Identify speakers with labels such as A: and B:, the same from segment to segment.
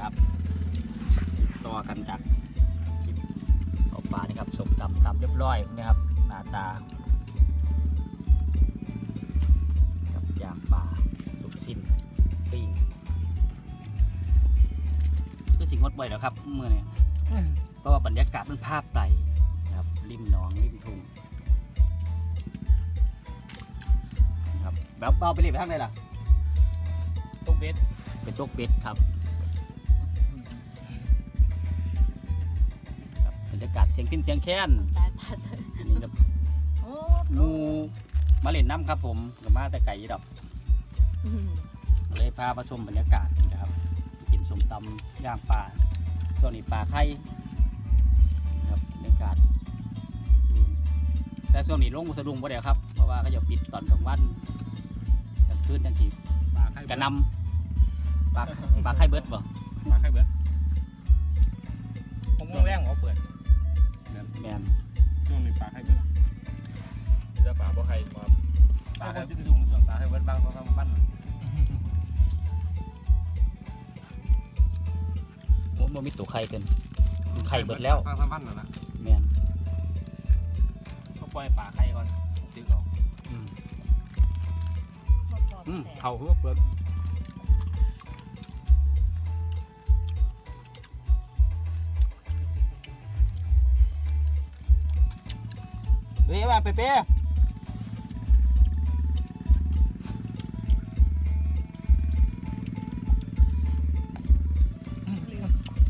A: ครับต่อกันจากคลิปเอาปลานี่ครับสมตำตำเรียบร้อยนะครับ หน้าตากับย่างปลาลูกชิ้นปิ้งก็สิงดบ่อยแล้วครับเมื่อนี้เพราะว่าบรรยากาศมันภาพไปนะครับริมหนองริมทุ่งนะครับแบบเบาไปเรียบทางไหนล่ะ
B: ตุ๊กเบ็ด
A: เป็นตกเป็ดครับ รับบรรยากาศเสียงขึ้นเสียงแค้น
C: ตายตายตาย
A: นี่ครับ
C: โอ้
A: หมูมาเล่นน้ำครับผมกับมาแต่ไก่ดอก
C: อืม
A: เลยพามาชมบรรยากาศนะครับกินสมตำย่างปลาช่วงนี้ปลาไข่นะครับบรรยากาศอืมแต่ช่วงนี้ลงสะดุ้งบ่ได้ครับ เพราะว่าเขาจะปิดตอนกลางวันกลางคืนจังสี
B: ปลาไข่
A: กระนำปลาปลาไข่เบิดบ่
B: ปลาไข่เบิดผมต้องแรงหัวเปิด
A: แมน
B: ช่วงนี้ปลาไข่เบิด
D: จะป่าบ่ใครมา
B: ปลาไข่จะดุงส่วนปลาไข่เบิดบางตัวบ้าน
A: โอ้บ่มีตัวไข่เป็นไข่เบิดแล้ว
B: บางบ้านน่ะนะ
A: แมน
B: เขาปล่อยปลาไข่ก่อนตึกออก
A: อืม
C: บ่ปลอบ
A: อืม
C: แต่
A: เขาคือว่าเปิด เฮ้ยว่าเป๊ะ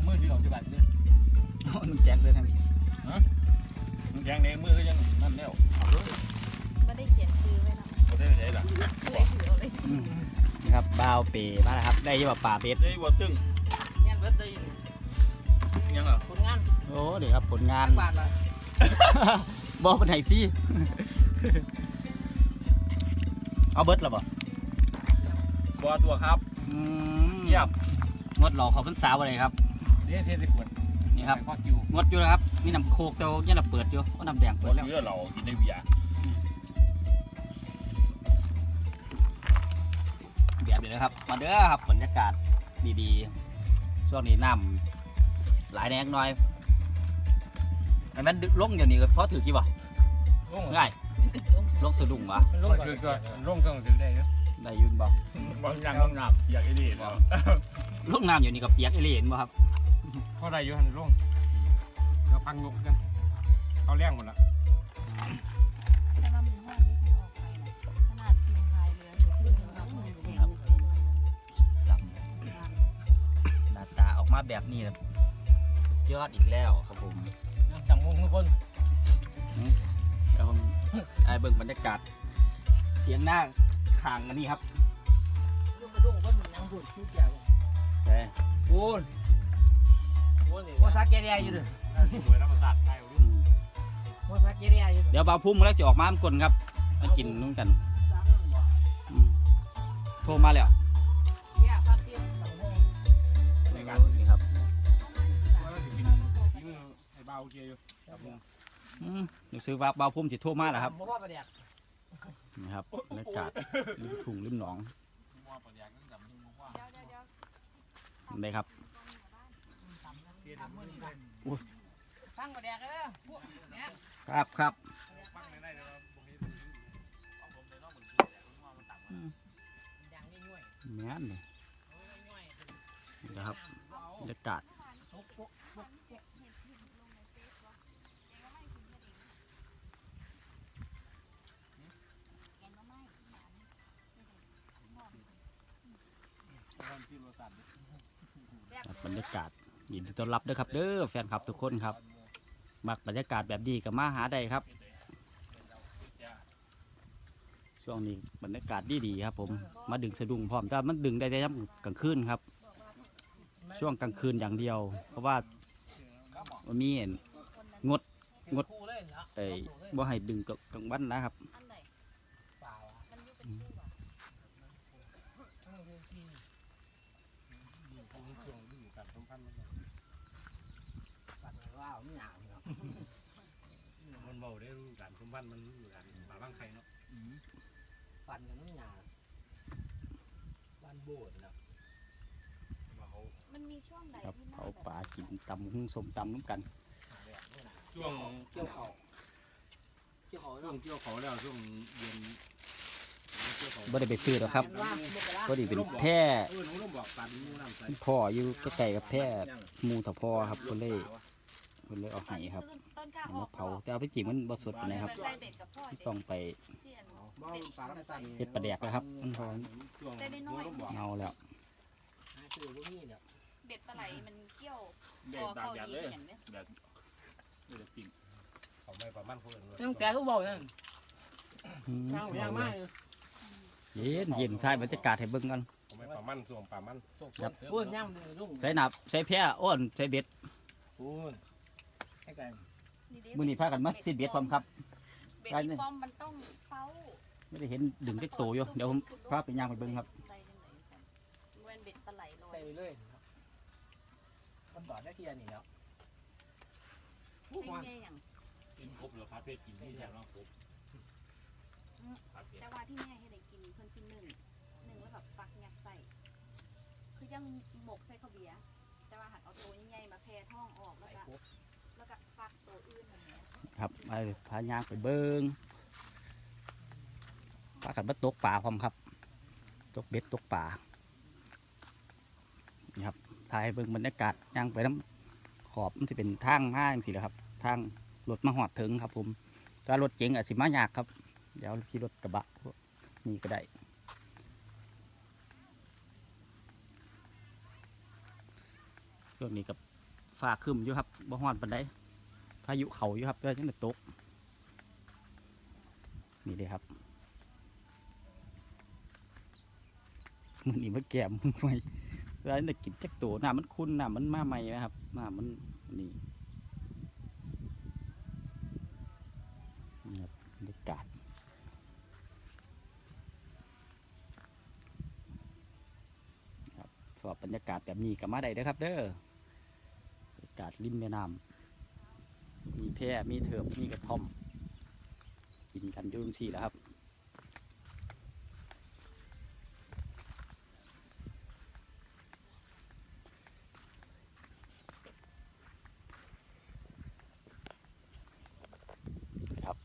B: มือที่ออกจากบ้านเนี่ย
A: ๆมันแจ้งเลยทั้งนี้
D: มันแยงในมือก็ยังนั่นแล้ว
C: ไม่ได้เขียนซื้อไว้เนาะ
D: บ่ได้ไหนล่ะ
C: เลยถือเอาเลย
A: อืมนะครับบาวเปมาแล้วครับ ได้ยี่ว่าป่าเป็ด
D: ได้วัวตึ้ง
E: งานเบิดเลย
D: ยังอะ
E: ผลงาน
A: โอ้เดี๋ยวครับผลงาน
E: บาทละ
A: บอกเป็นไห้ซี่เอาเบิร์ดแล้วบ่
D: บัวตัวครับ
A: อืม
D: เยี่ยม
A: งดหลอกเขาเป็นสาวอะไรครับ
B: เดี๋ยวเทใส่ขวด
A: นี่ครับ
B: ข้อคิว
A: งดอยู่นะครับมีน้ำโคกแต่ว่ายังน้ำเปิดอยู่ก็น้ำแดง
D: บั
A: เปิ
D: ว
A: ดแล้ว
D: เรือเรากินได้เบียร์
A: แบบนี้นะครับ มาเด้อครับบรรยากาศดีๆช่วงนี้น้ำหลายแนงน้อย ไอ้แมันดึกลงอย่างนี้ก็เพราะถือกี่บ่
B: ลง
A: ง่าย
C: กระจง
A: ลงสะดุ้งวะ
B: ลงคือก็ลงก็ถือได้เนาะ
A: ได้ยืนบ่
D: บางอย่างบางงามอยากไอ้นี่เนาะ
A: ลงน้ำอยู่นี่กับเปียกไอเหลนบ่ครับ
B: พอได้อยู่หันลงเราพังงกกันเขาแรงหมดละ
C: แต่ว่ามีห้องนี่ใครออกไปนะขนาดทีมพายเรือหรือทีมเราเหมือนแดงเป็น
A: ลำหน้าตาออกมาแบบนี้นะสุดยอดอีกแล้วครับผม เบิ่งบรรยากาศเสียงหน้าทางอันนี้ครับ
E: ลูกกระดุงก็มีนางบุญชื่อแก้ว
A: แต่
E: บุญโมซักเกเรียอยู่เด้อ
D: หวยธรรมศาสตร์ไทย
A: อืม
E: โมซักเกเรียอยู่
A: เดี๋ยวบาวพุ่มแล้วจะออกมามันกลนครับมากินนู่นกันอืมโทรมาแล้ว
E: เนี่ยพักเที่ยงส องโมง
A: นี่ครับ
B: ว่าจะกินกินไอ้เบาเกียร์อยู่
A: อืมเดี๋ยวซื้อว่าบาวพุ่มจะโทรมาแล้วครับ
E: บ่ว่าประเดี๋ยว
A: นี่ครับบรรยากาศริมทุ่งริมหนอง
C: เดี๋ยวเดี๋ยวเดี๋ยว
A: นี่ครับ
E: ฟังประเดี๋ยวกันเด้อพวกเนี่ย
A: ครับครับ
E: อย่างนี้ย่วย
A: แม่นนี่
E: ย่วย
A: นี่นะครับบรรยากาศ ครับบรรยากาศยินดีต้อนรับด้วยครับ เด้อแฟนคลับทุกคนครับ มักบรรยากาศแบบดีกับมาหาได้ครับ ช่วงนี้บรรยากาศดีดีๆครับ ผมมาดึงสะดุ้งพร้อมแต่มันดึงได้แต่ยามกลางคืนครับ ช่วงกลางคืนอย่างเดียว เพราะว่ามันมีเห็นงดงด
E: เลยเนาะ
A: เอ้ยบ่ให้ดึงกับกลางวันนะครับ
C: อันไหน
E: เปล่าอะ
C: มันอยู่เป็นคู่อะ
E: ต้องดูที่ ปัดว้าวไม่หนาวเนาะ
B: มันเบาได้รู้การสมพันธ์มันรู้การปลาบ้างใครเนาะ
E: ปันกันไม่หนาวบ้านโบดเนาะ
B: ว่าเขา
C: มันมีช่วงไหน
A: ครับ
C: ที่หน้า
A: เผา
C: แบบ
A: ปลากินตำหุ้งสมตำน้ำกัน
D: ช่วง
E: เกี่ยวเขาเกี่ยวเขา
B: ช่ว
E: เนาะ
B: งเกี่ยวเขาแล้วช่วงเย็นเกี่ยวเขา
A: บ่ได้ไปซื้อหรอกครับ
E: ว่าหมดไปละ
A: บ่ได้เป็นแพร่
B: เออหนูต้องบอกปันนูน้ำใส
A: พ่ออยู่ใกล้ๆกับแพร่หมูทะพอครับคนเลย คนเลยเอาให้ครับ
C: ต้นกล้า
A: เอา
C: ออ
A: มากเผาแต่เอาไปจริงมันบ่สดปานใดครับ
C: ใส่เบ็ดกับพ่อเด็ก
A: ต้องไป
C: ที่อัน
B: บ้าปลาน้ำใส
A: เฮ็ดปลาแดกแล้วครับมันพอ
B: ช่วงหนูต้องบอก
A: เงาแล้ว
E: หาซื้อพวกนี้เดี๋ยว
C: เบ็ดปลาไหลมันเกี่ยว
D: เด็
C: ค
D: ด
C: อ
D: ตาก
C: เข้า
D: อยาก
C: ดี
D: เลย
C: อย่างเนี้ย
D: แบบเด็ดจริง
B: เขาไม่ประมาณคนอื่นเลย
E: ตั้งแต่ทุกบอกนั่น
A: อืม
E: ทางยางมาก
A: เย็นเย็นใช่บรรยากาศให้เบิ่งกัน
B: เขาไม่ประมาณช่วงประมาณ
E: พูดย่างลุง
A: ใส่หนับใส่แพร่อ้วนใส่เบ็ด
E: พูด ให้กัน
C: เด้
A: มื้อนี้พากันมาสิเบ็ดพร้อมครับ
C: เบ็ดอีปอมมันต้องเฝ้า
A: ไม่ได้เห็นดึงเล็กโตอยู่เดี๋ยวผมพาไปย่างไปเบิ่งครับ
C: ใส่จังไหนสั่นเว้นเบ็ดปลาไหลลอย
E: ใส่ไปเลยมันต่อได้ที่อันนี้แล้ว
C: ไม่แง่อย่าง
D: กินครบเหรอครับเพศกินไม่แถวน้องครบครับเพศ
C: แต่ว่าที่แม่ให้ได้กินเพิ่นสิหนึ่งหนึ่งแล้วแบบฟักยักใส่คือยังหมกใส่ข้าวเบียร์แต่ว่าหักเอาตัวใหญ่ๆมาแผ่ท้องออกแล้วก็ แล้วก็ฟักตัวอื่นอย่างเงี้ย
A: ครับไปพาย่างไปเบิ่งพากันมาตกปลาพร้อมครับ ตกเบ็ดตกปลานะครับถ่ายเบิ่งบรรยากาศย่างไปน้ำขอบมันจะเป็นทางห้างสิแหละครับ ทางรถมาหอดถึงครับ ผมถ้ารถเก๋งอาจสิมายากครับ เดี๋ยวขี่รถกระบะนี่ก็ได้ช่วงนี้กับฟ้าครึมอยู่ครับบ่ฮอนปานใดพายุเขาอยู่ครับแล้วจังได้ตกนี่เลยครับมันนี่มาแก้มมึงไว้แล้วได้กินจักตัวหน้ำมันคุ้นน้ำมันมาใหม่นะครับหน้ำมันนี่นี่ครับบรรยากาศครับสอบบรรยากาศแบบนี้ก็มาได้เด้อครับ เด้อบรรยากาศริมแม่น้ำ มีแพร่มีเถิบมีกระท่อม กินกันยุ่งที่แล้วครับครับ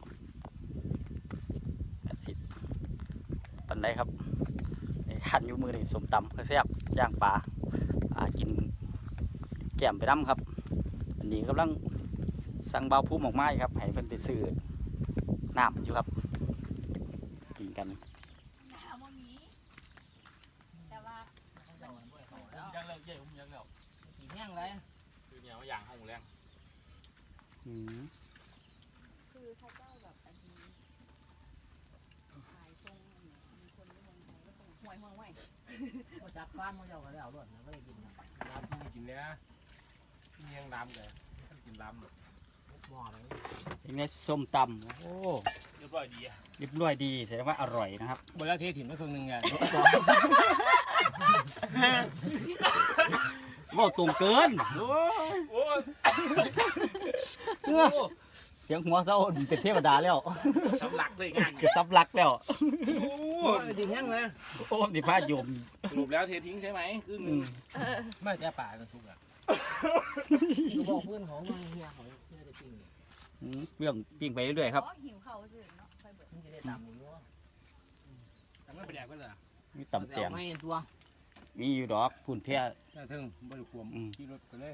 A: หันไดครับไอ้ขันอยู่มือนี่สมตำเพื่อแซ่บย่างปลาอ่ากินแก้มไปน้ำครับ อันนี้กำลัง สั่งเบาพุ่มออกมาอยู่ครับให้เพิ่นไปซื้อน้ำอยู่ครับ กินกัน
C: หนาววันนี้แต่ว่า
D: ยังเลิกเย่ผมยังแล้ว
E: กินแห้งเลย
D: คือเนี่ยว่าอย่างห้องแรง
A: อืม
C: คือพระเจ้าแบบอันนี้ขายทรงอันเนี่ยมีคนที่เมืองไทยก็ส่งห่วยห่วยห่วย
E: มาจับฟ้านมาเจ้าก็แล้วรวดนะไม่ได้กินนะ
B: น้ำที่กินเนี้ยเลี้ยงน้ำเลยกินน้ำ
E: ห ม้อเลย
A: เป็นไงส้มตำโอ้
D: เรียบร้อยดีอะ
A: เรียบร้อยดีแสดงว่าอร่อยนะครับ
E: บนแล้วเทถิ่นไม่ครึ่งหนึ่งไง
A: โอ้ตรงเกินโอ้ย
D: โอ้ย
A: เสียงหัวเศร้าเป็นเทวดาแล้ว
D: สำลักเลยงาน
A: เกือบซับลักแล้ว
E: โอ้ยกินแห้งเลย
A: โอ้ดิพาโยม
D: สรุปแล้วเททิ้งใช่ไหมครึ่งห
A: อื
D: นึ่ง
A: ม
E: ไม่แก่ป่ากันทุกอะ บอกเพื่อนของมันเฮียเขาเพื่อจะกิน
A: อืมเรื่องปิ้งไปเรื่อยๆครับ
C: อ๋อหิวเขาสิเนาะค่อยเบิด
E: มันจะได้ตามอย่างนี้วะ
B: แต่ไม่ไปแดกก็เลย
A: มีตำแตง
E: ไม่ตัว
A: มีอยู่ดอกพุ่นเพีย
B: แต่ถึงบริควมขี่รถกันเลย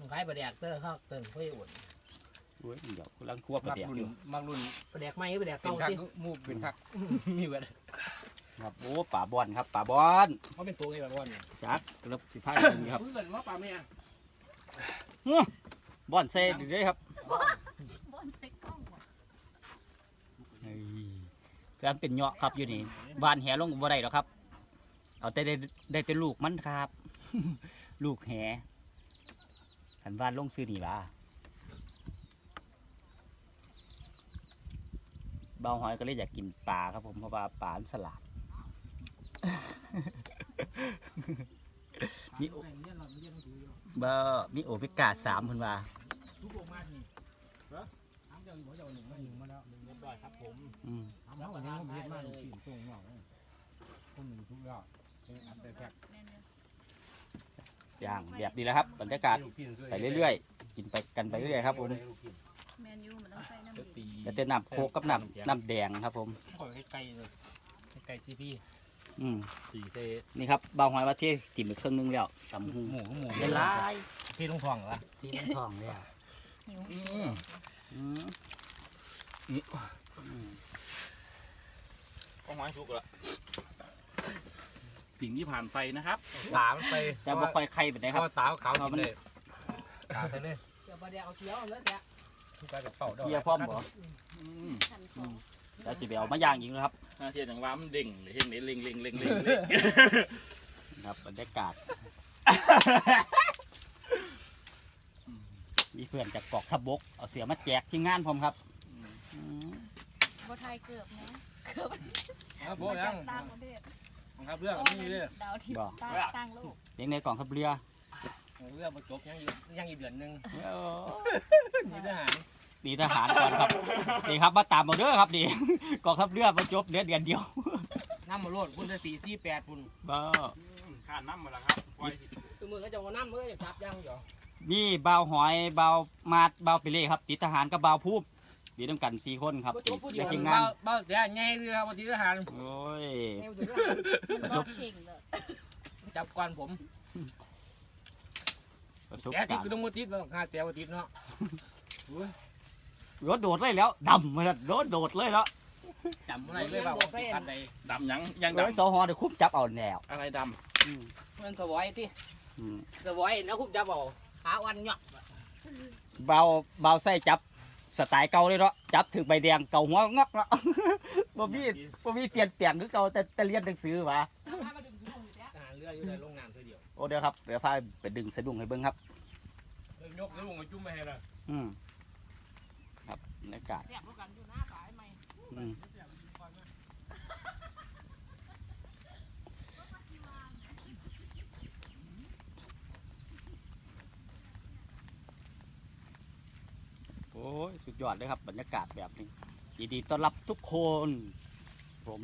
E: มันขายปลาแดกเตอร์ข้าวเติมเพื่ออุ่น
A: โอ้ยเดี๋ยวกำลังคั่วปลา
B: มัก
A: แดก
B: รุ่น
A: อยู่
B: มักรุ่น
E: ปลาแดกไม่ปลาแดก
B: เป็น
E: เก่า
B: คัก
E: ที่
B: มูบเป็นคัก
E: มีเวลา
A: ครับโอ้ป่าบอนครับป่าบอน
B: เขาเป็นตัวไงแบบว่าเนี่ย
A: จักกระสิพายอย่างนี้ครับ
B: เพื่อนว่าปลาเมี ย
A: บอนเซ่ดีเลยครับ
C: บนใส่กล้องว่ะ
A: เฮ้ยการเป็นเหยาะครับอยู่นี่บานแหลงบ่ได้หรอกครับ เอาแต่ได้ได้แต่ลูกมันครับ ลูกแหขันบ้านลงซื้อนี่ล่ะเบาหอยก็เลยอยากกินปลาครับผมเพราะว่าปลามันสลัด
E: นี่ โอ้ยเนี่ยเราไม่เรียกมันถืออยู่
A: เบอร์มีโอเปกาสามเพิ่นว่า
E: ทุกโรงมาทีทำเจ้าอยู่เจ้าหนึ่งมาหนึ่งมาแล้ว
D: เรียบร้อยครับผม
A: อืม
B: ทำแล้ววันนี้ผมเห็นมากกินตรงเนาะคนหนึ่งทุกยอดเป็นอันเป็นแพ็ค
C: แน่
A: ย่างแบบนี้แหละครับบรรยากาศไปเรื่อยๆกินไปกันไปเรื่อยๆครับผม
C: แมนยูมันต้องใส่น้ำดี
A: จะเป็นน้ำโคกกับน้ำน้ำแดงครับผม
B: ขอใกล้ๆเลยใกล้ซีพี
A: อืม
B: สี่เซ
A: นี่ครับเบาหอยว่าเทกินไปครึ่งนึงแล้วตำหู
B: หมูหมู
A: เป็นไร
B: ที่ลุงทองเหรอ
A: ที่น้ำทองเลยอะ
B: อืม
A: อืมอืม
D: ก็ไม้สุกละสิ่งที่ผ่านไปนะครับ
B: ถามไป
A: แต่บ่ค่อยไข่เป็นไงครับ
B: เพาะตาขาวกินเลยตาไปเลย
E: เดี๋ยวประเดี๋ยวเอาเขียวเอาเลยแก
B: ทุกการกับเป่าดอก
A: เกียร์พร้อมบ่
D: อืม
C: ขันของ
A: แล้วจะไปเอามาย่างอีกนะครับ
D: ถ้าเทียนอย่างว่ามันเด้งเห็นเห็นเล็งเล็งเล็งเล็งเล็ง
A: ครับบรรยากาศ มีเพื่อนจากเกาะทับบก เอาเสือมาแจกที่งานพร้อมครับอืม
C: บ่ไทยเกือบนะ
B: ครับผ
C: มาม
B: ยั
C: จางกต่างประเทศ
B: ครับเรื่องนี้เลย
C: ดาวทิพย์ต่างต่างโลก
A: เลี้ยงในกล่องทับเรือ
B: เรื่องมาจบยังอีกยังอีกเดือนหนึง
A: เออ
B: มีทหาร
A: ดีทหารก่อนครับนี่ครับมาตามมาเด้อครับดีกองทัพเรือมาจบเดือนเดือนเดียว
B: น้ำมาโลดพุ่นจะสี่สี่แปดพุ่น
A: บ้า
D: ข้าน้ำมาแล้วครับไว้
E: คือมือก็จะว่าน้ำมือจะจับยังอยู่
A: มีเบาวหอยเบาวมาดเบาวไปเล่ครับ ติดทหารกับเบาวพูบดีน้ำกันสี่คนครับและทีมงาน
B: เบ้าแต่ไงเรือวันที่ทหาร
A: โอ้ย
E: แนวถึง
C: มันบ่เก่งเลย
B: จับกวนผม
A: ประสบ
B: แต่ติด
A: การ
B: ก็
A: ณ์
B: ต้องมาติดแล้วหาแต่ว่าติดเนาะ
A: รถโดดเลยแล้วดำมาแล้วรถโดดเลยแล้ว
B: จำอะไรเลยว่าติดกันใด
D: ดำยังยัง
A: โดย
D: ดำ
A: สอหอเดี๋ยวคุบจับเอาแนว
D: อะไรด
A: อืม
E: มันสวอยที่
A: อืม
E: สวอยนะคุณจับเอาหาวันเนาะ
A: เบาวเบาวใส่จับสไตล์เก่าเลยเนาะจับถึงใบแดงเก่าหัวงอกเนาะ บ่มีบ่มีเปลี่ยนแปลงคือเก่าแต่แต่เรียนหนังสือวะ
E: มาดึงถุงอยู่แล้ว
B: ทหารเรืออยู่ในโรงงานเท่าเดียว
A: โอ้เดี๋ยวครับเดี๋ยวพาไปดึงสะดุ้งให้เบิ่งครับ
B: ยกลูกมาจุ่มไม่ให้เลย
A: อืมครั บรรยากาศ
E: แซ่บกันอยู่หน้าฝ่ายใหม่
A: อืมโอ้ยสุดยอดเลยครับ บรรยากาศแบบนี้ยินดีต้อนรับทุกคน ผม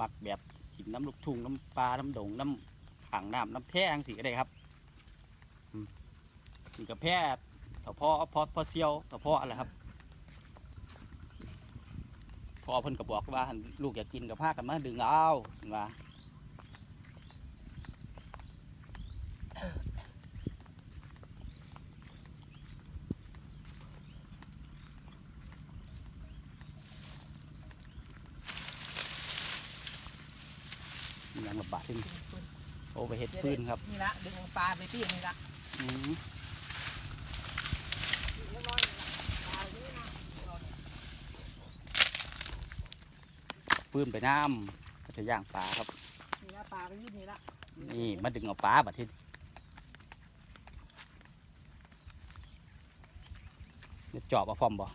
A: มักแบบกินน้ำลูกทุ่งน้ำปลา น้ำดง น้ำขังน้ำน้ำแพงสิก็ได้ครับอืมกินกับแพร่ ถพอพอพอเซียวถพออะไรครับพอเพิ่นก็บอกว่าหั่นลูกอยากกินกับผ้ากันมาดึงเอาว่ามีหยังระบาดขึ้นโอ้ไปเฮ็ดฟืนครับ
E: นี่ละดึงปลาไปตีนี่ละ
A: อืม
E: เรียบร้อยนี่ละปลาอยู่นี่นะ
A: ฟืนไปน้ำก็จะย่างปลาครับ
E: นี่ละปลาก็อยืดนี่ละ
A: นี่มาดึงเอาปลาบัดทีนี้จอบเอาฟอมบ่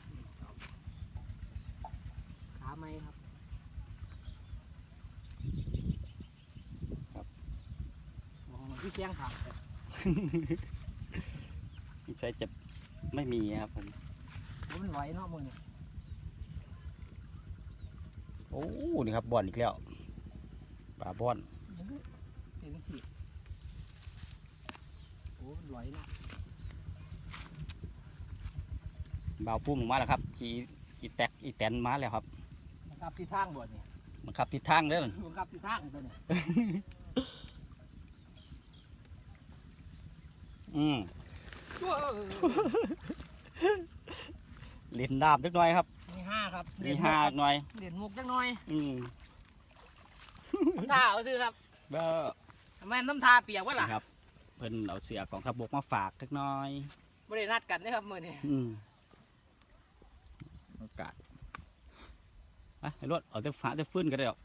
E: ขาไม้ครับ
A: ครับ
E: อ๋อมันที่เชียงขา
A: ใช้จะไม่มีครับผม
E: มันไหวเนาะมือนี่
A: โอ้นี่ครับบอนอีกแล้วปลาบอน
E: เห็นขีดโอ้มันไหวเนาะ
A: บาวพุ่มออกมาแล้วครับขี่อีแตกอีแตนมาแล้วครับ
E: มันกลับที่ทางบ่นี่
A: มันขับทิศทางเด้อ
E: มันกลับที่ทางตัวนี้
A: อืมลินดาบจักหน่อยครับ
E: มี ห้าครับ
A: มีห้าจักหน่อย
E: เหรียญมุกจักหน่อย
A: อืม
E: น้ำตาเอาซื้อครับ
A: เบ้อ
E: ทำไมน้ำตาเปียกวะล่ะ
A: ครับ เพิ่นเอาเสือของขับบกมาฝากจักหน่อย
E: ไม่ได้นัดกันนะครับมือนี่
A: อืมโอกาสไปไอ้รถเอาแต่ฟ้าแต่ฟื้นก็ได้หรอก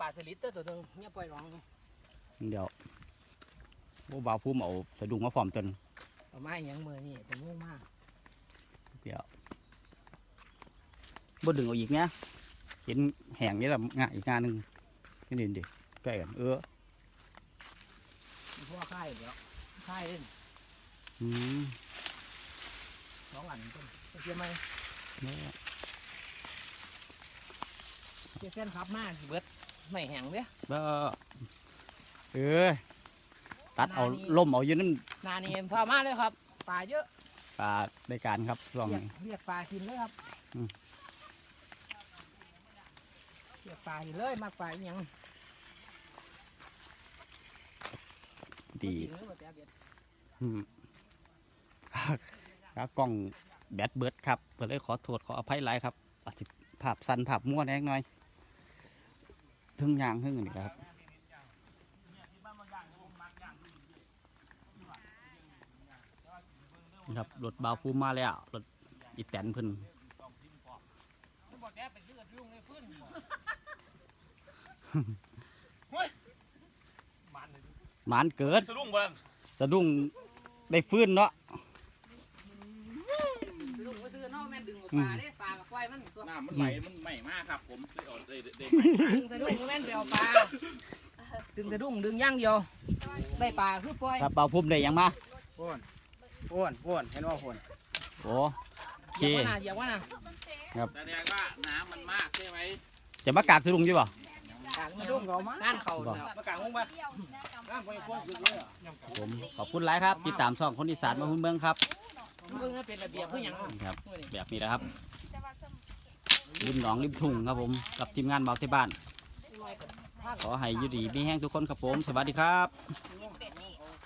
E: ปลาสลิดตัวหนึงเนี่ยปล่อยร้อง
A: เดี๋ยวโอ้บาวพุ่มเอาสะดุ้งมาพร้อมจน
E: เอาไม้ยังมือนี่เป็นงูมาก
A: เดี๋ยว บ่ดึงเอาอีกเนี่ยเห็นแห้งนี่ละงาอีกงานหนึ่งนี่นี่ดิใกล้กันเออ
E: มีพวกค่ายเดี๋ยวค่ายเล่น
A: อืม
E: สองอันต้นเทียมไหม
A: เนี่ย
E: เทียเส้นขับมาเบิดไม่แห้งเด้อ
A: บ่เออตัดเอาล่มเอาอยู่นั่น
E: นานี่พามาเลยครับปลาเยอะ
A: ปลาในการครับช่วง
E: เรียก
A: นี้
E: เรียกปลากินเลยครับ
A: อืม
E: เรียกปลากินเลยมากปลาอีหยัง
A: ดี
E: กินเลยบ่แต่เบ็ด
A: อืมครับกล้องแบตเบิดครับเพื่อเลยขอโทษขออภัยหลายครับอาจจะภาพสั้นภาพมั่วแน่หน่อยทึ่งยางทึ่งนี่ครับนี่ครับรถบาวภูมิมาแล้วรถอีแตนเพิ่น
E: บ่แต่ ไปซื้อกับลุงในพื้นบ่
A: หมานเกิด
D: สะดุ้งบ้าง
A: สะดุ้งได้ฟื้นเนาะ
E: ซื้อลุงก็ซื้อเนอกแม่นดึงกับปลาเด้ปลากับควายมันตัว
D: น้ำมันไหลมันใหม่มากครับผมเลยออกเลยเด็
E: ดึงสะดุ้งก็แม่นไปเอาปลาดึงสะดุ้งดึงอย่างเดียวได้ปลาคือปล่อย
A: ครับบาวภูมิได้หยังมา
B: โอนโอนโอนเห็นว่าโอน
A: โอ้โอเค
E: เหยียบว่าน่ะเหยียบว่าน่ะ
D: แสดงว่าน้ำมันมากใช่ไหม
A: จะมากากสะดุ้งอยู่ป่ะ
E: กลางสะดุ้งเขามางานเขาเนี่ย
B: ประกาศงงบ้าน
C: เที่ยวนะกำ
B: น้ำไปพวกสุดเลยอะ
A: ผมขอบคุณหลายครับที่ตามช่องคนอีสานมาหุ้นเมืองครับ
E: เพิ่งให้เป็นระเบียบเพื่อหยัง
A: นี่ครับ
E: มื้อนี้
A: แบบนี้นะครับ
C: แต่ว่าสม
A: ริมหนองริมทุ่งครับผมกับทีมงานเบาที่บ้าน ขอให้อยุดีมีแห้งทุกคนครับผม สวัสดีครับ
E: แง่